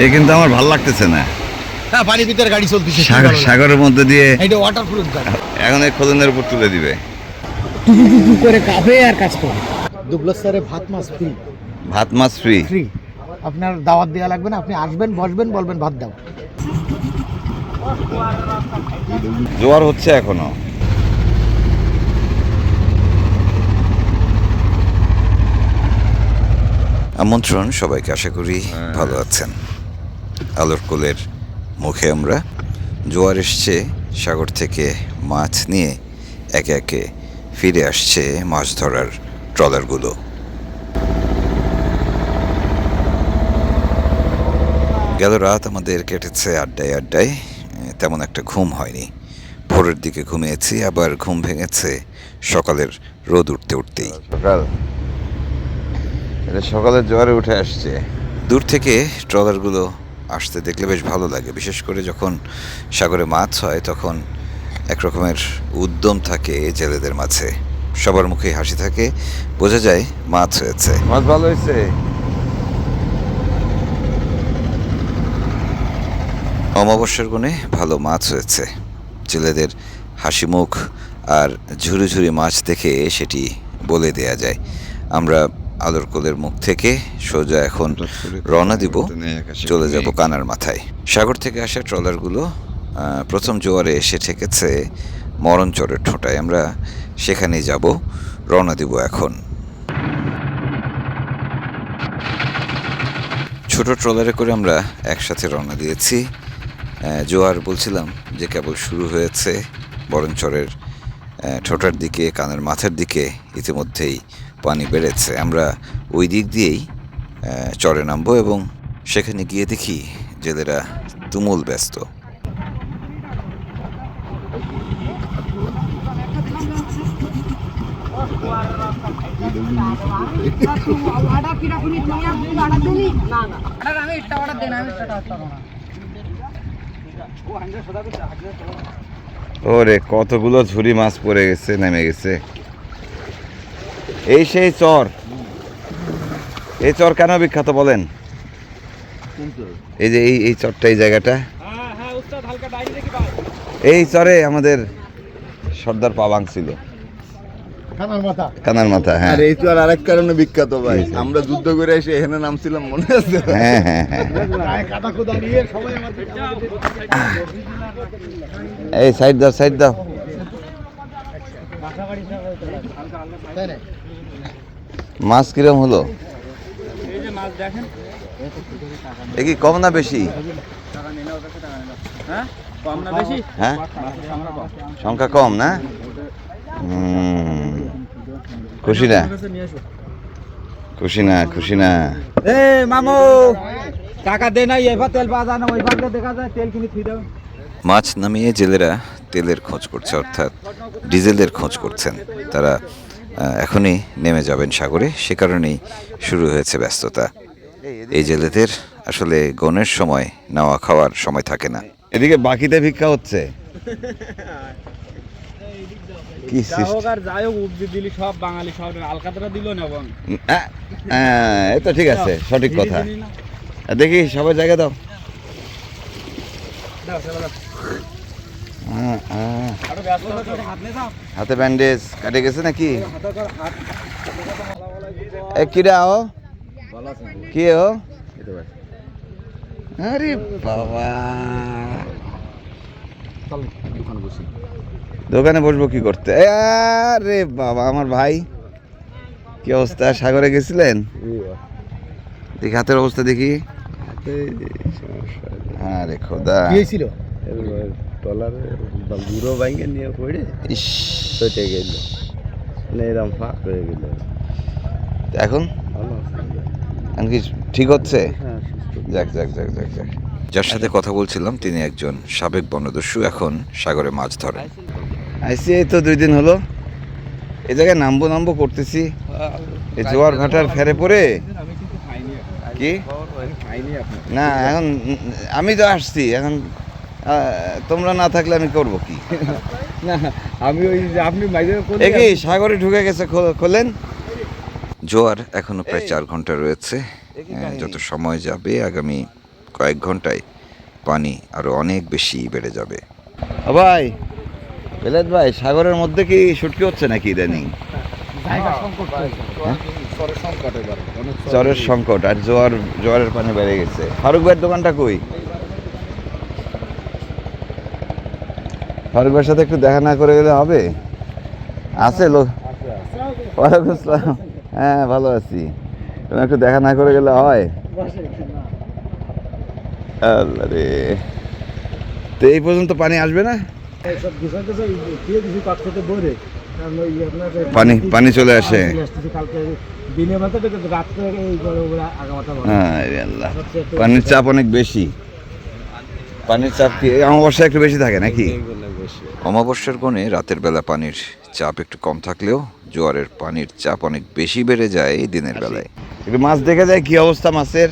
এই কিন্তু আমার ভালো লাগতেছে না। হ্যাঁ পানির ভিতরে গাড়ি চলতেছে সাগর সাগরের মধ্যে দিয়ে এটা ওয়াটার প্রুফ গাড়ি। এখন এই খোলনের উপর তুলে দিবে। করে কাফে আর কাজ করে। দুবলাস্তারে ভাত মাছ ফ্রি। ভাত মাছ ফ্রি। ফ্রি। আপনার দাওয়াত দেওয়া লাগবে না আপনি আসবেন বসবেন বলবেন ভাত দাও। জোয়ার হচ্ছে এখনও। আমন্ত্রণ সবাইকে আশা করি ভালো আছেন। আলোর কোলের মুখে আমরা জোয়ার এসছে সাগর থেকে মাছ নিয়ে একে একে ফিরে আসছে মাছ ধরার ট্রলারগুলো। গেল রাত আমাদের কেটেছে আড্ডায় আড্ডায় তেমন একটা ঘুম হয়নি। ভোরের দিকে ঘুমিয়েছি আবার ঘুম ভেঙেছে সকালের রোদ উঠতে উঠতেই। সকাল। এটা সকালে জোয়ারে উঠে আসছে। দূর থেকে ট্রলারগুলো আসতে দেখলে বেশ ভালো লাগে। বিশেষ করে যখন সাগরে মাছ হয় তখন এক রকমের উদ্যম থাকে জেলেদের মাঝে। সবার মুখে হাসি থাকে। বোঝা যায় মাছ হয়েছে। মাছ ভালো হয়েছে। অমাবস্যার গুণে ভালো মাছ হয়েছে। জেলেদের হাসি মুখ আর ঝুরি ঝুরি মাছ দেখে সেটি বলে দেয়া যায়। আমরা আলোর কোলের মুখ থেকে সোজা এখন রওনা দিব। চলে যাব কানার মাথায়। সাগর থেকে আসা ট্রলারগুলো প্রথম জোয়ারে এসে ঠেকেছে মরণচরের ঠোঁটায়। আমরা সেখানেই যাব রওনা দিব এখন। ছোট ট্রলারে করে আমরা একসাথে রওনা দিয়েছি। জোয়ার বলছিলাম যে কেবল শুরু হয়েছে বরঞ্চরের ঠোঁটার দিকে কানের মাথার দিকে। ইতিমধ্যেই পানি বেড়েছে। আমরা ওই দিক দিয়েই চরে নামবো এবং সেখানে গিয়ে দেখি জেলেরা তুমুল ব্যস্ত। ওরে, কতগুলো ঝুড়ি মাছ পড়ে গেছে, নেমে গেছে। এই সেই চর। এই চর কেন বিখ্যাত বলেন? এই যে এই এই চরটা এই জায়গাটা। এই চরে আমাদের সর্দার পাবাং ছিল। কানার মাথা। হ্যাঁ। এই তো আর আরেক কারণে বিখ্যাত ভাই। আমরা যুদ্ধ করে এসে এখানে নামছিলাম মনে আছে? হ্যাঁ হ্যাঁ হ্যাঁ। এই সাইড দাও সাইড দাও? মাছ কিরম হলো? এ কি কম না বেশি? হ্যাঁ? সংখ্যা কম না? খুশি না? খুশি না খুশি না। এ মামু টাকা দে নাই এবার তেল পাওয়া যায় না ওই ভাগে দেখা যায় তেল কিনে থুই দাও। মাছ নামিয়ে জেলেরা তেলের খোঁজ করছে অর্থাৎ ডিজেলের খোঁজ করছেন। তারা এখনই নেমে যাবেন সাগরে। সে কারণেই শুরু হয়েছে ব্যস্ততা। এই জেলেদের আসলে গনের সময় নাওয়া খাওয়ার সময় থাকে না। এদিকে বাকিতে ভিক্ষা হচ্ছে। কি সব বাঙালি দিল না ঠিক আছে সঠিক কথা। দেখি সবাই জায়গা দাও। হাতে ব্যান্ডেজ কাটে গেছে নাকি? এ কিরা ও কি ও? আরে বাবা। দোকানে বসবো কি করতে? আরে বাবা আমার ভাই। কি অবস্থা? সাগরে গেছিলেন? দেখি হাতের অবস্থা দেখি। আরে খোদা। টলারে বুড়ো বাইকে নিয়ে পড়ে ইস কেটে গেল এরম ফাঁক হয়ে গেল এখন এখন কি ঠিক হচ্ছে? হ্যাঁ যাক যাক যাক যাক যাক। যার সাথে কথা বলছিলাম তিনি একজন সাবেক বনদস্যু এখন সাগরে মাছ ধরেন। আইসি এই তো দুই দিন হলো। এই জায়গায় নামবো নামবো করতেছি। এই জোয়ার ভাটার ফেরে পড়ে? কি? না এখন আমি তো আসছি এখন তোমরা না থাকলে আমি করব কি? না আমি ওই আপনি কি সাগরে ঢুকে গেছে খো- খোলেন? জোয়ার এখনও প্রায় চার ঘণ্টা রয়েছে। যত সময় যাবে আগামী কয়েক ঘন্টায় পানি আরও অনেক বেশি বেড়ে যাবে। ভাই বেলাত ভাই সাগরের মধ্যে কি শুটকি হচ্ছে নাকি ইদানিং? জায়গা সংকট হয়েছে। হ্যাঁ? চরের সংকট আর জোয়ার জোয়ারের পানি বেড়ে গেছে। ফারুক ভাইয়ের দোকানটা কই? ভাইয়ের সাথে একটু দেখা না করে গেলে হবে? আছে লোক ওয়ালাইকুম আসসালাম। হ্যাঁ ভালো আছি। একটু দেখা না করে গেলে হয়? আল্লাহ রে। তো এই পর্যন্ত পানি আসবে না? পানি পানি চলে আসে। পানির চাপ অনেক বেশি। পানির চাপ কি অমাবস্যা একটু বেশি থাকে নাকি? অমাবস্যার গণে রাতের বেলা পানির চাপ একটু কম থাকলেও জোয়ারের পানির চাপ অনেক বেশি বেড়ে যায় এই দিনের বেলায়। একটু মাছ দেখে যায় কি অবস্থা মাছের?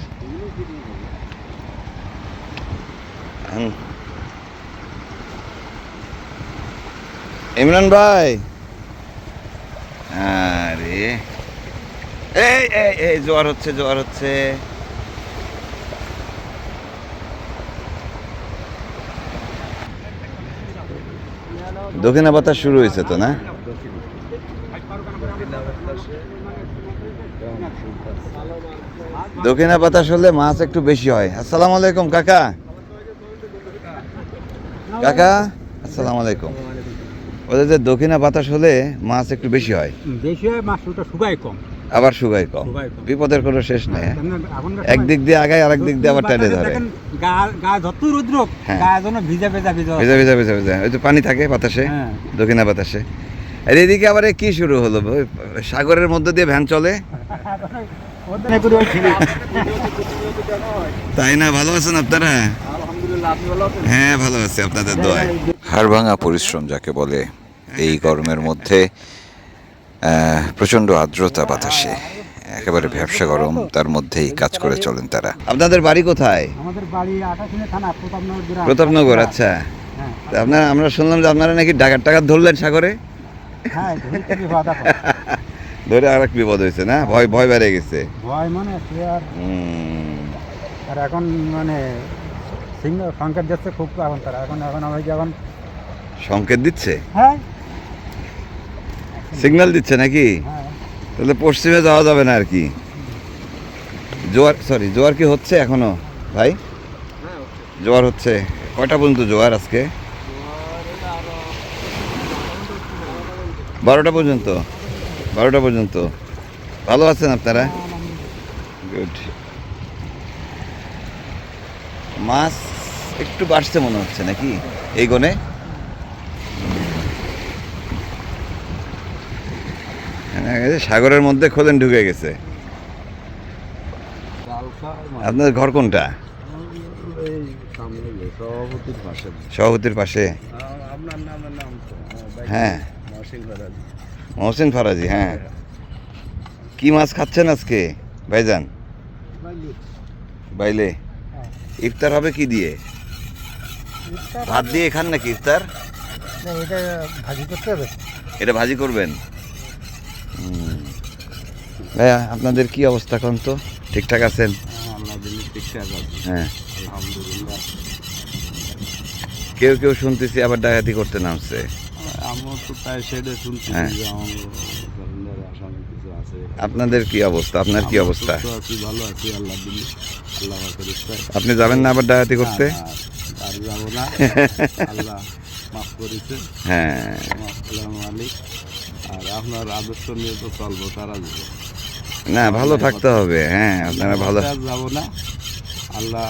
ইমরান ভাই। আরে এই এই এই জোয়ার হচ্ছে জোয়ার হচ্ছে। দক্ষিণা বাতাস শুরু হয়েছে তো, না? দক্ষিণা বাতাস হলে মাছ একটু বেশি হয়। আসসালামু আলাইকুম, কাকা। কাকা, আসসালামু আলাইকুম। ওদের যে দক্ষিণা বাতাস হলে মাছ একটু বেশি হয়। বেশি হয়, মাছ শুকায় কম। আবার শুকায় কম। বিপদের কোনো শেষ নেই হ্যাঁ? একদিক দিয়ে আগায় আরেক দিক দিয়ে আবার টেনে ধরে। ভিজা ভিজা ভেজা ভেজা ওই তো পানি থাকে বাতাসে হ্যাঁ। দক্ষিণা বাতাসে। আর এদিকে আবার কি শুরু হলো? সাগরের মধ্যে দিয়ে ভ্যান চলে? তাই না? ভালো আছেন আপনারা? হ্যাঁ ভালো আছে আপনাদের দোয়ায়। হাড়ভাঙা পরিশ্রম যাকে বলে এই গরমের মধ্যে প্রচণ্ড আর্দ্রতা বাতাসে একেবারে ব্যবসা গরম তার মধ্যেই কাজ করে চলেন তারা। আপনাদের বাড়ি কোথায়? আমাদের বাড়ি থানা প্রতাপনগর প্রতাপনগর আচ্ছা। হ্যাঁ। তা আপনারা আমরা শুনলাম যে আপনারা নাকি ডাকাত টাকাত ধরলেন সাগরে। হ্যাঁ। ধরে আর এক বিপদ হয়েছে না? ভয় ভয় বেড়ে গেছে। ভয় মানে আর? এখন মানে সংকেত যাচ্ছে খুব এখন তারা। এখন এখন আমরা যখন সংকেত দিচ্ছে? হ্যাঁ। সিগন্যাল দিচ্ছে নাকি? তাহলে পশ্চিমে যাওয়া যাবে না আর কি। জোয়ার সরি জোয়ার কি হচ্ছে এখনও? ভাই? জোয়ার হচ্ছে। কয়টা পর্যন্ত জোয়ার আজকে? বারোটা পর্যন্ত? বারোটা পর্যন্ত। ভালো আছেন আপনারা? গুড মাছ একটু বাড়ছে মনে হচ্ছে নাকি? এই গনে হ্যাঁ, এই যে সাগরের মধ্যে খোলেন ঢুকে গেছে। আপনাদের ঘর কোনটা? সভাপতির পাশে। আপনার হ্যাঁ। মহসিন ফরাজি হ্যাঁ। কি মাছ খাচ্ছেন আজকে ভাইজান? বাইলে। ইফতার হবে কি দিয়ে? ভাত দিয়ে খান নাকি ইফতার? এটা ভাজি করতে হবে। এটা ভাজি করবেন। ভাইয়া আপনাদের কি অবস্থা এখন তো? ঠিকঠাক আছেন? হ্যাঁ। কেউ কেউ শুনতেছি আবার ডাকাতি করতে নামছে। হ্যাঁ। আপনাদের কি অবস্থা? আপনার কি অবস্থা? ভালো আছি আল্লাহ আল্লাহ আমাকে আপনি যাবেন না আবার ডাকাতি করতে? আর যাব না। আল্লাহ মাফ করেছে। হ্যাঁ। আর আপনার আদর্শ নিয়ে তো চলবো সারা জীবন না ভালো থাকতে হবে হ্যাঁ আপনারা ভালো যাব না। আল্লাহ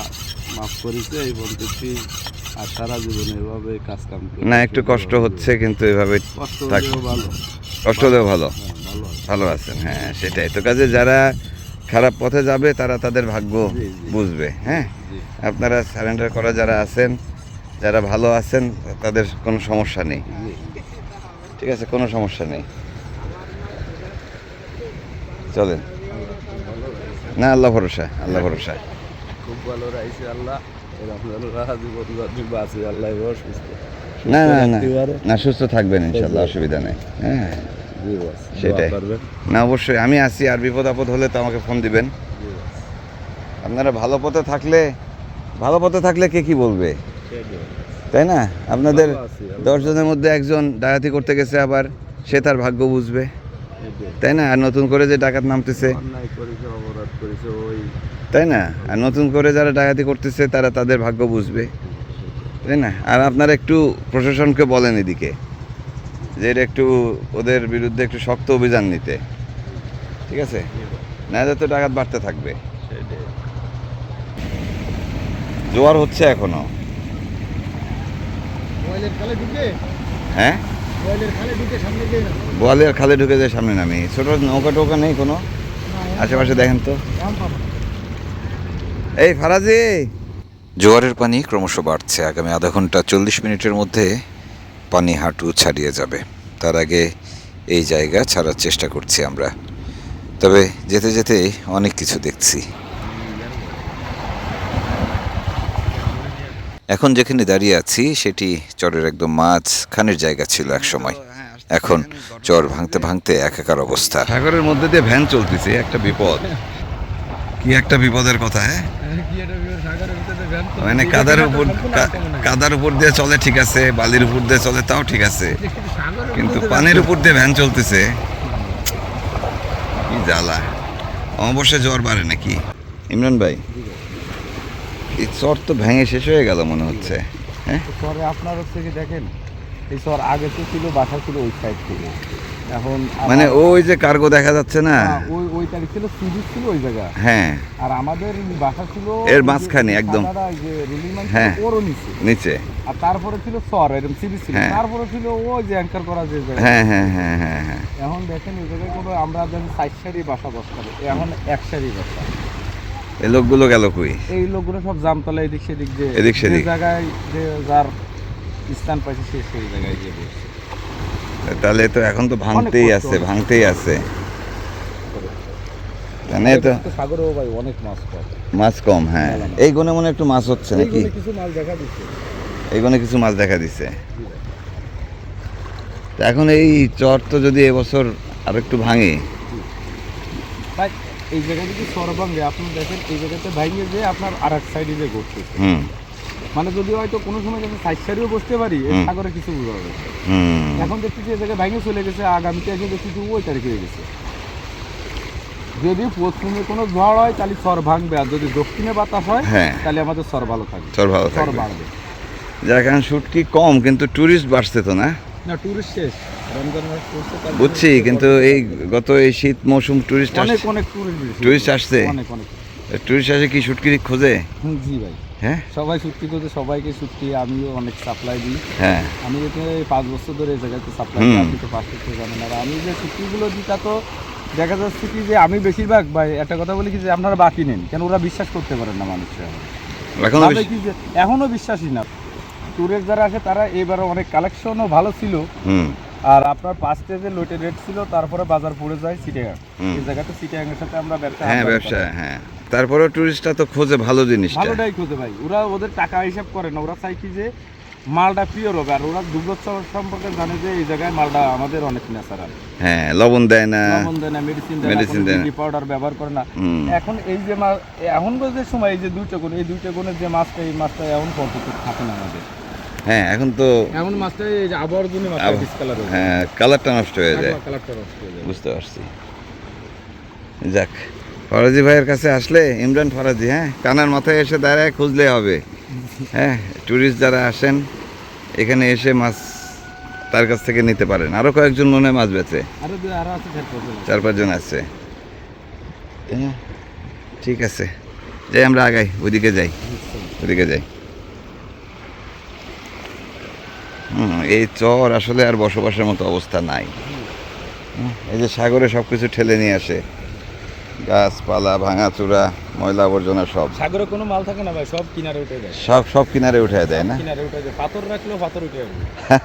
মাফ করেছে এই বলতেছি আর সারা জীবন এভাবে কাজ কাম না একটু কষ্ট হচ্ছে কিন্তু এভাবে ভালো। কষ্ট হলেও ভালো। হ্যাঁ, ভালো আছেন হ্যাঁ সেটাই। তো কাজে যারা খারাপ পথে যাবে তারা তাদের ভাগ্য। বুঝবে হ্যাঁ? আপনারা সারেন্ডার করা যারা আছেন যারা ভালো আছেন তাদের কোনো সমস্যা নেই। ঠিক আছে কোনো সমস্যা নেই। চলেন। না আল্লাহ ভরসা আল্লাহ ভরসা। খুব ভালো রাইছে আল্লাহ। না না না না সুস্থ থাকবেন ইনশাল্লাহ অসুবিধা নেই। হ্যাঁ সেটাই। না অবশ্যই আমি আছি আর বিপদ আপদ হলে তো আমাকে ফোন দিবেন। আপনারা ভালো পথে থাকলে ভালো পথে থাকলে কে কি বলবে? তাই না? আপনাদের দশজনের মধ্যে একজন ডাকাতি করতে গেছে আবার সে তার ভাগ্য বুঝবে। তাই না? আর নতুন করে যে ডাকাত নামতেছে। তাই না? আর নতুন করে যারা ডাকাতি করতেছে তারা তাদের ভাগ্য বুঝবে। তাই না? আর আপনারা একটু প্রশাসনকে বলেন এদিকে যে এটা একটু ওদের বিরুদ্ধে একটু শক্ত অভিযান নিতে। ঠিক আছে? না তো ডাকাত বাড়তে থাকবে। জোয়ার হচ্ছে এখনও। হ্যাঁ? বোয়ালিয়ার খালে ঢুকে যায় সামনে নামি। ছোট নৌকা টৌকা নেই কোনো? আশেপাশে দেখেন তো। এই ফারাজি! জোয়ারের পানি ক্রমশ বাড়ছে। আগামী আধা ঘণ্টা চল্লিশ মিনিটের মধ্যে পানি হাঁটু ছাড়িয়ে যাবে। তার আগে এই জায়গা ছাড়ার চেষ্টা করছি আমরা। তবে যেতে যেতে অনেক কিছু দেখছি। এখন যেখানে দাঁড়িয়ে আছি, সেটি চরের একদম মাঝখানের জায়গা ছিল এক সময়। এখন চর ভাঙতে ভাঙতে একাকার অবস্থা। সাগরের মধ্যে দিয়ে ভ্যান চলতেছে একটা বিপদ। কি একটা বিপদের কথা হ্যাঁ? মানে কাদার উপর কাদার উপর দিয়ে চলে ঠিক আছে, বালির উপর দিয়ে চলে তাও ঠিক আছে। কিন্তু পানির উপর দিয়ে ভ্যান চলতেছে, কি জ্বালা। অবশ্যই জ্বর বাড়ে নাকি? ইমরান ভাই চর তো ভেঙে শেষ হয়ে গেল মনে হচ্ছে হ্যাঁ? চরে আপনার হচ্ছে কি দেখেন এই চর আগে তো ছিল বাসা ছিল ওই সাইড থেকে। এখন মানে ওই যে কার্গো দেখা যাচ্ছে না? হ্যাঁ, ওই ওই তারিখ ছিল সিরিজ ছিল ওই জায়গা। হ্যাঁ। আর আমাদের বাসা ছিল এর মাঝখানে একদম। ওই হ্যাঁ। ওরও নিচে। নিচে। আর তারপরে ছিল সর এরকম সিরিজ ছিল। হ্যাঁ। তারপরে ছিল ওই যে অ্যাঙ্কার করা যে জায়গা। হ্যাঁ হ্যাঁ হ্যাঁ হ্যাঁ হ্যাঁ। এখন দেখেন এই জায়গায় কোনো আমরা যেন সাইড সারি বাসা বসতে এখন এক সারি বাসা। এই লোকগুলো গেল কই? এই লোকগুলো সব জামতলা এদিক সেদিক যে এদিক সেদিক। জায়গায় যে যার স্থান পাইছে সে সেই জায়গায় গিয়ে তাহলে তো এখন তো ভাঙতেই আছে ভাঙতেই আছে। মানে তো সাগরেও ভাই অনেক মাছ পায় মাছ কম হ্যাঁ। এই গুণে মনে একটু মাছ হচ্ছে নাকি? কিছু মাছ দেখা দিচ্ছে। এই গুণে কিছু মাছ দেখা দিছে এখন এই চর তো যদি এবছর আর একটু ভাঙে এই জায়গায় যদি সরবাঙ্গে আপনি দেখেন এই জায়গাতে ভাইঙে যে আপনার আর এক সাইডে যে ঘুরতেছে। মানে যদি হয়তো কোনো সময় যদি সাইড সাইডেও বসতে পারি সাগরে কিছু বোঝা যাবে। এখন দেখতেছি এই জায়গায় ভাইঙে চলে গেছে আগামীতে এসে দেখতেছি ওই তারিখে হয়ে গেছে। যদি পশ্চিমে কোনো ঝড় হয় তাহলে সর ভাঙবে আর যদি দক্ষিণে বাতাস হয় হ্যাঁ। তাহলে আমাদের সর ভালো থাকবে। ভালো সর বাড়বে যার কারণ শুটকি কম কিন্তু টুরিস্ট বাড়ছে তো না? বুঝছি কিন্তু এই গত এই শীত মৌসুম টুরিস্ট অনেক টুরিস্ট আসছে? টুরিস্ট আসে কি শুটকি খোঁজে? জি ভাই। হ্যাঁ? সবাই ছুটি করতে সবাইকে ছুটি আমিও অনেক সাপ্লাই দিই। হ্যাঁ। আমি যেহেতু পাঁচ বছর ধরে এই জায়গাতে সাপ্লাই। দিই তো পাঁচ বছর জানেন। আর আমি যে ছুটিগুলো দিই তা তো দেখা যাচ্ছে কি যে আমি বেশিরভাগ ভাই একটা কথা বলি কি যে আপনারা বাকি নেন। কেন ওরা বিশ্বাস করতে পারেন না মানুষরা। এখনও ভাবে কি যে এখনও বিশ্বাসী না। ট্যুরের যারা আসে তারা এবারে অনেক কালেকশনও ভালো ছিল। আর আপনার পাঁচটে যে লোটে রেট ছিল তারপরে বাজার পড়ে যায় সিটিয়াং এই জায়গাতে সিটিয়াংয়ের সাথে আমরা ব্যবসা হ্যাঁ ব্যবসা হ্যাঁ। তারপরেও টুরিস্টরা তো খোঁজে ভালো জিনিসটা। ভালোটাই খোঁজে ভাই। ওরা ওদের টাকা হিসাব করে না। ওরা চাই কি যে মালটা পিওর হবে। আর ওরা দুর্গোৎসব সম্পর্কে জানে যে এই জায়গায় মালটা আমাদের অনেক ন্যাচারাল হ্যাঁ লবণ দেয় না। লবণ দেয় না মেডিসিন দেয় না medicine দেয় না। পাউডার ব্যবহার করে না। এখন এই যে মাছ এখন যে সময় এই যে দুইটা গুণ এই দুইটা গুণের যে মাছটা এই মাছটা এমন পদ্ধতি থাকে না আমাদের। হ্যাঁ এখন তো এমন মাছটা এই যে আবহাওয়ার জন্য মাছটা ডিসকালার হয়ে হ্যাঁ কালারটা নষ্ট হয়ে যায়। কালারটা নষ্ট হয়ে যায়। বুঝতে পারছি। যাক ফরাজি ভাইয়ের কাছে আসলে ইমরান ফরাজি হ্যাঁ? কানার মাথায় এসে দাঁড়ায় খুঁজলে হবে। হ্যাঁ ট্যুরিস্ট যারা আসেন এখানে এসে মাছ তার কাছ থেকে নিতে পারেন। আরও কয়েকজন মনে হয় মাছ বেচে। চার পাঁচজন আছে। হ্যাঁ, ঠিক আছে। যাই আমরা আগাই ওইদিকে যাই। ওইদিকে যাই। এই চর আসলে আর বসবাসের মতো অবস্থা নাই। এই যে সাগরে সব কিছু ঠেলে নিয়ে আসে। গাছপালা ভাঙাচুরা ময়লা আবর্জনা সব। সাগরে কোনো মাল থাকে না ভাই সব কিনারে উঠে যায়। সব সব কিনারে উঠে দেয় না? কিনারে উঠে যায়। পাথর রাখলেও পাথর উঠে যাবে।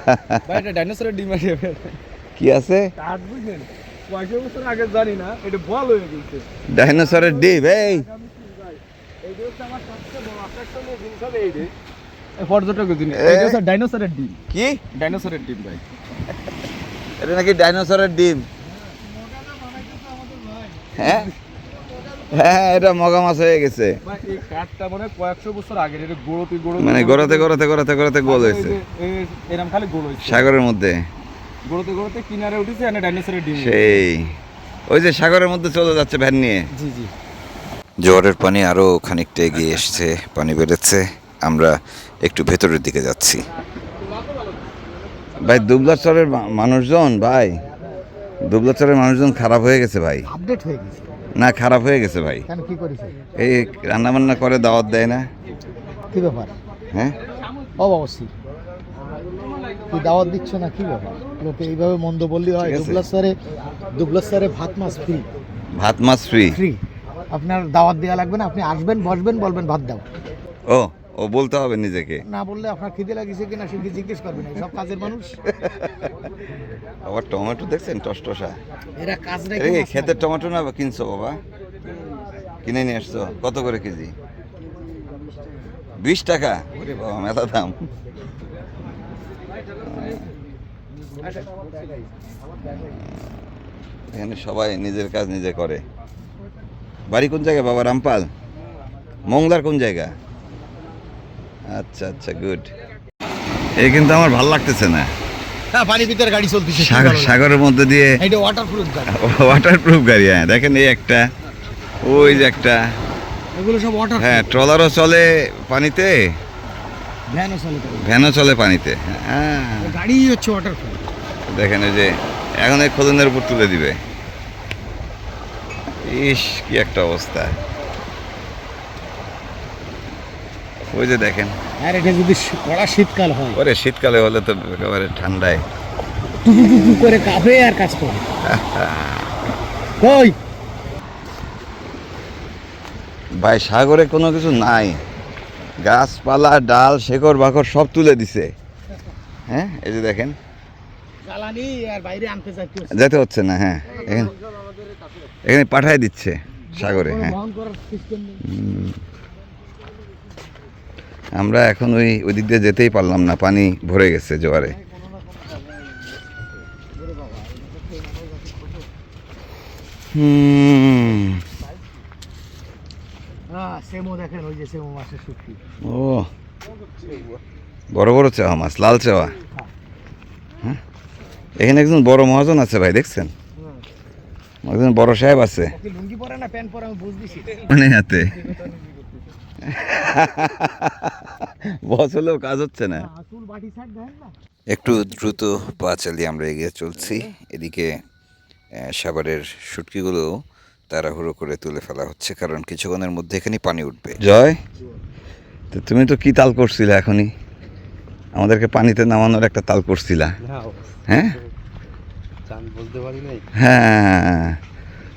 ভাই এটা ডাইনোসরের ডিম আছে। কি আছে? কাঠ বুঝলেন? কয়েকশো বছর আগে জানি না এটা বল হয়ে গেছে। ডাইনোসরের ডিম এই! এইটা হচ্ছে আমার সবচেয়ে বড় আকর্ষণীয় জিনিস হবে এইটা এটা ডাইনোসরের ডিম। কি? ডাইনোসরের ডিম ভাই। এটা নাকি ডাইনোসরের ডিম? হ্যাঁ? হ্যাঁ এটা মগা মাছ হয়ে গেছে। এই কাঠটা মানে কয়েকশো বছর আগের এটা গোড়তে গোড়তে মানে গড়াতে গড়াতে গড়াতে গড়াতে গোল হয়েছে। এরকম খালি গোল হয়েছে। সাগরের মধ্যে। গোড়তে গোড়তে কিনারে উঠেছে এনে ডাইনোসরের ডিম সেই। ওই যে সাগরের মধ্যে চলে যাচ্ছে ভ্যান নিয়ে। জি জি। জোয়ারের পানি আরও খানিকটা এগিয়ে এসছে পানি বেড়েছে। আমরা একটু ভেতরের দিকে যাচ্ছি। ভাই দুবলাচরের মানুষজন ভাই। দুবলাচরের মানুষজন খারাপ হয়ে গেছে ভাই। আপডেট হয়ে গেছে? না খারাপ হয়ে গেছে ভাই। কেন কি করেছে? এই রান্না বান্না করে দাওয়াত দেয় না। কি ব্যাপার? হ্যাঁ? অবশ্যই। কি দাওয়াত দিচ্ছ না কি ব্যাপার? লোকে এইভাবে মন্দ বললি হয় দুবলার স্যারে ভাত মাছ ফ্রি ভাত মাছ ফ্রি ফ্রি আপনার দাওয়াত দেওয়া লাগবে না আপনি আসবেন বসবেন বলবেন ভাত দাও। ও। ও বলতে হবে নিজেকে। না বললে আপনার খিদে লাগিছে কিনা সে কি জিজ্ঞেস করবে না? সব কাজের মানুষ? আবার টমেটো দেখছেন টসটসা? এরা কাজ রেখে ক্ষেতের টমেটো না কিনছো বাবা? কিনে নিয়ে আসছো। কত করে কেজি? বিশ টাকা? ওরে বাবা মেলা দাম। এখানে সবাই নিজের কাজ নিজে করে। বাড়ি কোন জায়গায় বাবা? রামপাল? মংলার কোন জায়গা? আচ্ছা আচ্ছা গুড এই কিন্তু আমার ভালো লাগতেছে না। হ্যাঁ পানি ভিতরে গাড়ি চলতেছে সাগর সাগরের মধ্যে দিয়ে এটা প্রুফ গাড়ি। ওয়াটারপ্রুফ গাড়ি হ্যাঁ দেখেন এই একটা ওই যে একটা। এগুলো সব ওয়াটার হ্যাঁ ট্রলারও চলে পানিতে ভ্যানও চলে ভ্যানও চলে পানিতে হ্যাঁ। গাড়ি হচ্ছে দেখেন এই যে এখন এই খোলনের উপর তুলে দিবে। ইস কি একটা অবস্থা। ওই যে দেখেন। আর এটা যদি কড়া শীতকাল হয়। ওরে শীতকালে হলে তো একেবারে ঠান্ডায়। টুকু করে কাঁপে আর কাজ করে। কই? ভাই সাগরে কোনো কিছু নাই। গাছপালা ডাল শেকড় বাকড় সব তুলে দিছে। হ্যাঁ এই যে দেখেন। জ্বালানি আর বাইরে যেতে হচ্ছে না হ্যাঁ। এখানে এখানে পাঠায় দিচ্ছে সাগরে হ্যাঁ। আমরা এখন ওই ওই দিক দিয়ে যেতেই পারলাম না পানি ভরে গেছে জোয়ারে। হ্যাঁ ও বড় বড় চাওয়া মাছ লাল চাওয়া। হ্যাঁ? এখানে একজন বড় মহাজন আছে ভাই দেখছেন? একজন বড় সাহেব আছে। মানে হাতে। বস হলেও কাজ হচ্ছে না। চুল বাটি সাইড দেন না। একটু দ্রুত পা চালিয়ে আমরা এগিয়ে চলছি। এদিকে আহ, সাগরের শুটকিগুলো তাড়াহুড়ো করে তুলে ফেলা হচ্ছে কারণ কিছুক্ষণের মধ্যে এখানে পানি উঠবে। জয়। তো তুমি তো কি তাল করছিলে এখনই? আমাদেরকে পানিতে নামানোর একটা তাল করছিলা। হ্যাঁ? বলতে পারি হ্যাঁ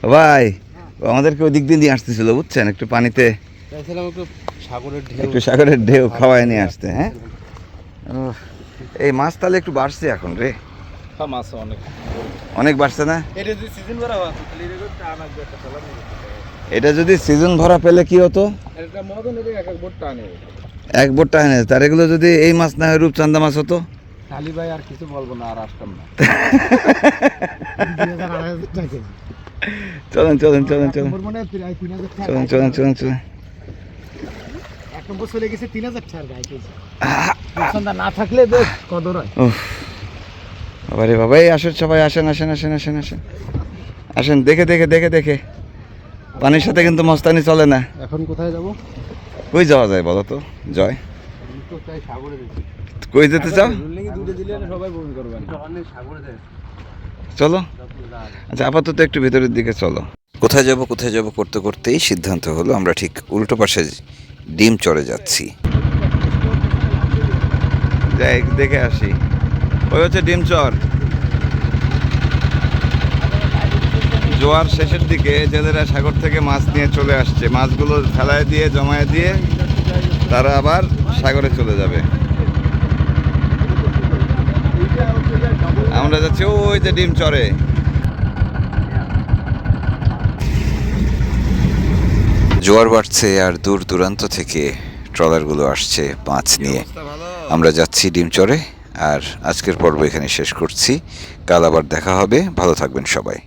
ভাই আমাদেরকে ওই দিক দিয়ে নিয়ে আসতেছিল বুঝছেন? একটু পানিতে চাইছিলাম একটু সাগরের ঢেউ। একটু সাগরের ঢেউ খাওয়ায় নিয়ে আসতে হ্যাঁ? এই মাছ তাহলে একটু বাড়ছে এখন রে। হ্যাঁ, মাছ অনেক। অনেক বাড়ছে না? এটা যদি সিজন এটা যদি ভরা পেলে কি হতো? এক এক বোট টানে। এক বোট টানে তার এগুলো যদি এই মাছ না হয় রূপচান্দা মাছ হতো? কালী ভাই আর কিছু বলব না আর আসতাম না। চলেন চলেন চলেন চলেন। চলেন চলেন চলেন চলেন। এক নম্বর চলে গেছে তিন হাজার টাকার গায়ে কেজি না থাকলে বেশ কদর হয়। বাবারে বাবা এই আসেন সবাই আসেন আসেন আসেন আসেন আসেন। আসেন দেখে দেখে দেখে দেখে। পানির সাথে কিন্তু মস্তানি চলে না। এখন কোথায় যাব? কই যাওয়া যায় বলো তো? জয়। কই যেতে চাও? বিল্ডিং দুটো দিলে না সবাই বমি করবেন সাগরে যায় চলো। আচ্ছা আপাতত একটু ভেতরের দিকে চলো। কোথায় যাব কোথায় যাব করতে করতেই সিদ্ধান্ত হলো। আমরা ঠিক উল্টো পাশে ডিম চড়ে যাচ্ছি। যাই, দেখে আসি। ওই হচ্ছে ডিম চর জোয়ার শেষের দিকে জেলেরা সাগর থেকে মাছ নিয়ে চলে আসছে। মাছগুলো ফেলায় দিয়ে, জমায়ে দিয়ে তারা আবার সাগরে চলে যাবে। আমরা যাচ্ছি ওই যে ডিম চরে জোয়ার বাড়ছে আর দূর দূরান্ত থেকে ট্রলারগুলো আসছে মাছ নিয়ে। আমরা যাচ্ছি ডিমচরে আর আজকের পর্ব এখানে শেষ করছি। কাল আবার দেখা হবে। ভালো থাকবেন সবাই।